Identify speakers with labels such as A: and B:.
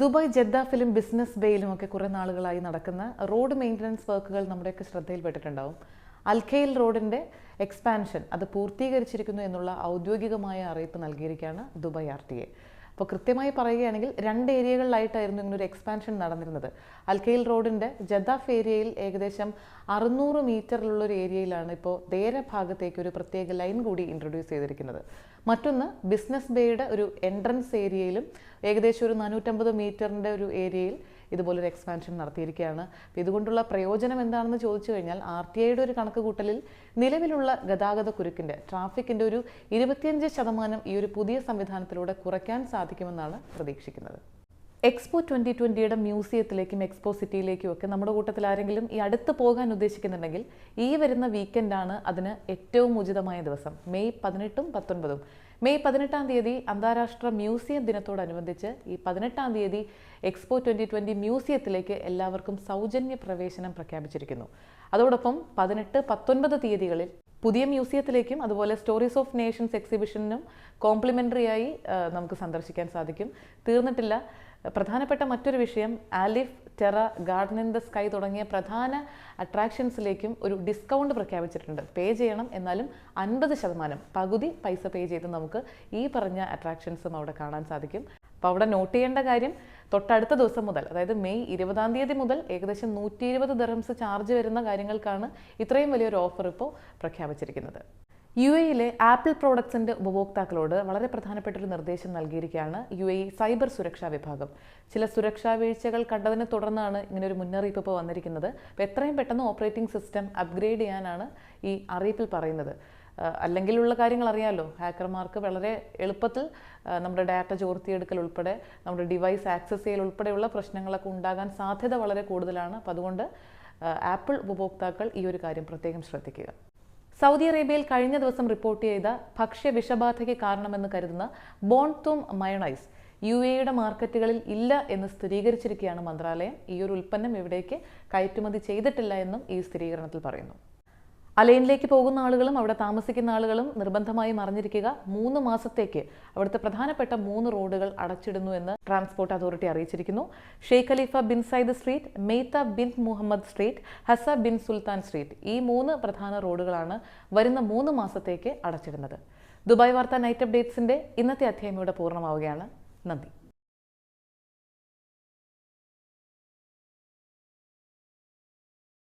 A: Dubai Jeddah film business ബേയിലും ഒക്കെ കുറേ നാളുകളായി നടക്കുന്ന റോഡ് മെയിന്റനൻസ് വർക്കുകൾ നമ്മുടെയൊക്കെ ശ്രദ്ധയിൽപ്പെട്ടിട്ടുണ്ടാവും. അൽഖയിൽ റോഡിന്റെ എക്സ്പാൻഷൻ അത് പൂർത്തീകരിച്ചിരിക്കുന്നു എന്നുള്ള ഔദ്യോഗികമായ അറിയിപ്പ് നൽകിയിരിക്കുകയാണ് ദുബായ് ആർ ടി എ. അപ്പോൾ കൃത്യമായി പറയുകയാണെങ്കിൽ രണ്ട് ഏരിയകളിലായിട്ടായിരുന്നു ഇങ്ങനൊരു എക്സ്പാൻഷൻ നടന്നിരുന്നത്. അൽഖയിൽ റോഡിന്റെ ജദാഫ് ഏരിയയിൽ ഏകദേശം അറുന്നൂറ് മീറ്ററിലുള്ള ഒരു ഏരിയയിലാണ് ഇപ്പോൾ ദേര ഭാഗത്തേക്ക് ഒരു പ്രത്യേക ലൈൻ കൂടി ഇൻട്രൊഡ്യൂസ് ചെയ്തിരിക്കുന്നത്. മറ്റൊന്ന് ബിസിനസ് ബേയുടെ ഒരു എൻട്രൻസ് ഏരിയയിലും ഏകദേശം ഒരു നാനൂറ്റമ്പത് മീറ്ററിന്റെ ഒരു ഏരിയയിൽ ഇതുപോലൊരു എക്സ്പാൻഷൻ നടത്തിയിരിക്കുകയാണ്. അപ്പോൾ ഇതുകൊണ്ടുള്ള പ്രയോജനം എന്താണെന്ന് ചോദിച്ചു കഴിഞ്ഞാൽ ആർ ടി ഐയുടെ ഒരു കണക്ക് കൂട്ടലിൽ നിലവിലുള്ള ഗതാഗത കുരുക്കിന്റെ ട്രാഫിക്കിന്റെ ഒരു ഇരുപത്തിയഞ്ച് ശതമാനം ഈ ഒരു പുതിയ സംവിധാനത്തിലൂടെ കുറയ്ക്കാൻ സാധിക്കുമെന്നാണ് പ്രതീക്ഷിക്കുന്നത്. എക്സ്പോ ട്വന്റി ട്വന്റിയുടെ മ്യൂസിയത്തിലേക്കും എക്സ്പോ സിറ്റിയിലേക്കും ഒക്കെ നമ്മുടെ കൂട്ടത്തിൽ ആരെങ്കിലും ഈ അടുത്ത് പോകാൻ ഉദ്ദേശിക്കുന്നുണ്ടെങ്കിൽ ഈ വരുന്ന വീക്കെൻഡാണ് അതിന് ഏറ്റവും ഉചിതമായ ദിവസം. മെയ് പതിനെട്ടും പത്തൊൻപതും. മെയ് പതിനെട്ടാം തീയതി അന്താരാഷ്ട്ര മ്യൂസിയം ദിനത്തോടനുബന്ധിച്ച് ഈ പതിനെട്ടാം തീയതി എക്സ്പോ ട്വന്റി ട്വന്റി മ്യൂസിയത്തിലേക്ക് എല്ലാവർക്കും സൗജന്യ പ്രവേശനം പ്രഖ്യാപിച്ചിരിക്കുന്നു. അതോടൊപ്പം പതിനെട്ട് പത്തൊൻപത് തീയതികളിൽ പുതിയ മ്യൂസിയത്തിലേക്കും അതുപോലെ സ്റ്റോറീസ് ഓഫ് നേഷൻസ് എക്സിബിഷനും കോംപ്ലിമെന്ററി ആയി നമുക്ക് സന്ദർശിക്കാൻ സാധിക്കും. തീർന്നിട്ടില്ല. പ്രധാനപ്പെട്ട മറ്റൊരു വിഷയം Alif Terra garden in the sky തുടങ്ങിയ പ്രധാന അട്രാക്ഷൻസിലേക്കും ഒരു ഡിസ്കൗണ്ട് പ്രഖ്യാപിച്ചിട്ടുണ്ട്. പേ ചെയ്യണം എന്നാലും അൻപത് ശതമാനം പകുതി പൈസ പേ ചെയ്ത് നമുക്ക് ഈ പറഞ്ഞ അട്രാക്ഷൻസും അവിടെ കാണാൻ സാധിക്കും. അപ്പോൾ അവിടെ നോട്ട് ചെയ്യേണ്ട കാര്യം തൊട്ടടുത്ത ദിവസം മുതൽ അതായത് മെയ് ഇരുപതാം തീയതി മുതൽ ഏകദേശം നൂറ്റി ഇരുപത് ദർഹംസ് ചാർജ് വരുന്ന കാര്യങ്ങൾക്കാണ് ഇത്രയും വലിയൊരു ഓഫർ ഇപ്പോൾ പ്രഖ്യാപിച്ചിരിക്കുന്നത്. യു എയിലെ ആപ്പിൾ പ്രോഡക്ട്സിന്റെ ഉപഭോക്താക്കളോട് വളരെ പ്രധാനപ്പെട്ട ഒരു നിർദ്ദേശം നൽകിയിരിക്കുകയാണ് യു എ സൈബർ സുരക്ഷാ വിഭാഗം. ചില സുരക്ഷാ വീഴ്ചകൾ കണ്ടതിനെ തുടർന്നാണ് ഒരു മുന്നറിയിപ്പ് ഇപ്പോൾ വന്നിരിക്കുന്നത്. അപ്പോൾ എത്രയും പെട്ടെന്ന് ഓപ്പറേറ്റിംഗ് സിസ്റ്റം അപ്ഗ്രേഡ് ചെയ്യാനാണ് ഈ അറിയിപ്പിൽ പറയുന്നത്. അല്ലെങ്കിലുള്ള കാര്യങ്ങൾ അറിയാമല്ലോ ഹാക്കർമാർക്ക് വളരെ എളുപ്പത്തിൽ നമ്മുടെ ഡാറ്റ ചോർത്തിയെടുക്കൽ ഉൾപ്പെടെ നമ്മുടെ ഡിവൈസ് ആക്സസ് ചെയ്യൽ ഉൾപ്പെടെയുള്ള പ്രശ്നങ്ങളൊക്കെ ഉണ്ടാകാൻ സാധ്യത വളരെ കൂടുതലാണ്. അപ്പോൾ അതുകൊണ്ട് ആപ്പിൾ ഉപഭോക്താക്കൾ ഈ ഒരു കാര്യം പ്രത്യേകം ശ്രദ്ധിക്കുക. സൗദി അറേബ്യയിൽ കഴിഞ്ഞ ദിവസം റിപ്പോർട്ട് ചെയ്ത ഭക്ഷ്യ വിഷബാധയ്ക്ക് കാരണമെന്ന് കരുതുന്ന ബോൺതൂം മയണൈസ് യു എയുടെ മാർക്കറ്റുകളിൽ ഇല്ല എന്ന് സ്ഥിരീകരിച്ചിരിക്കുകയാണ് മന്ത്രാലയം. ഈ ഒരു ഉൽപ്പന്നം ഇവിടേക്ക് കയറ്റുമതി ചെയ്തിട്ടില്ല എന്നും ഈ സ്ഥിരീകരണത്തിൽ പറയുന്നു. അലൈനിലേക്ക് പോകുന്ന ആളുകളും അവിടെ താമസിക്കുന്ന ആളുകളും നിർബന്ധമായും അറിഞ്ഞിരിക്കുക. മൂന്ന് മാസത്തേക്ക് അവിടുത്തെ പ്രധാനപ്പെട്ട മൂന്ന് റോഡുകൾ അടച്ചിടുന്നു എന്ന് transport authority അറിയിച്ചിരിക്കുന്നു. Sheikh Khalifa bin Zayed street Maitha bin Mohammed street Hessa bin Sultan street ഈ മൂന്ന് പ്രധാന റോഡുകളാണ് വരുന്ന മൂന്ന് മാസത്തേക്ക് അടച്ചിടുന്നത്. ദുബായ് വാർത്ത നൈറ്റ് അപ്ഡേറ്റ്സിന്റെ ഇന്നത്തെ അധ്യായം ഇവിടെ പൂർണമാവുകയാണ്. നന്ദി.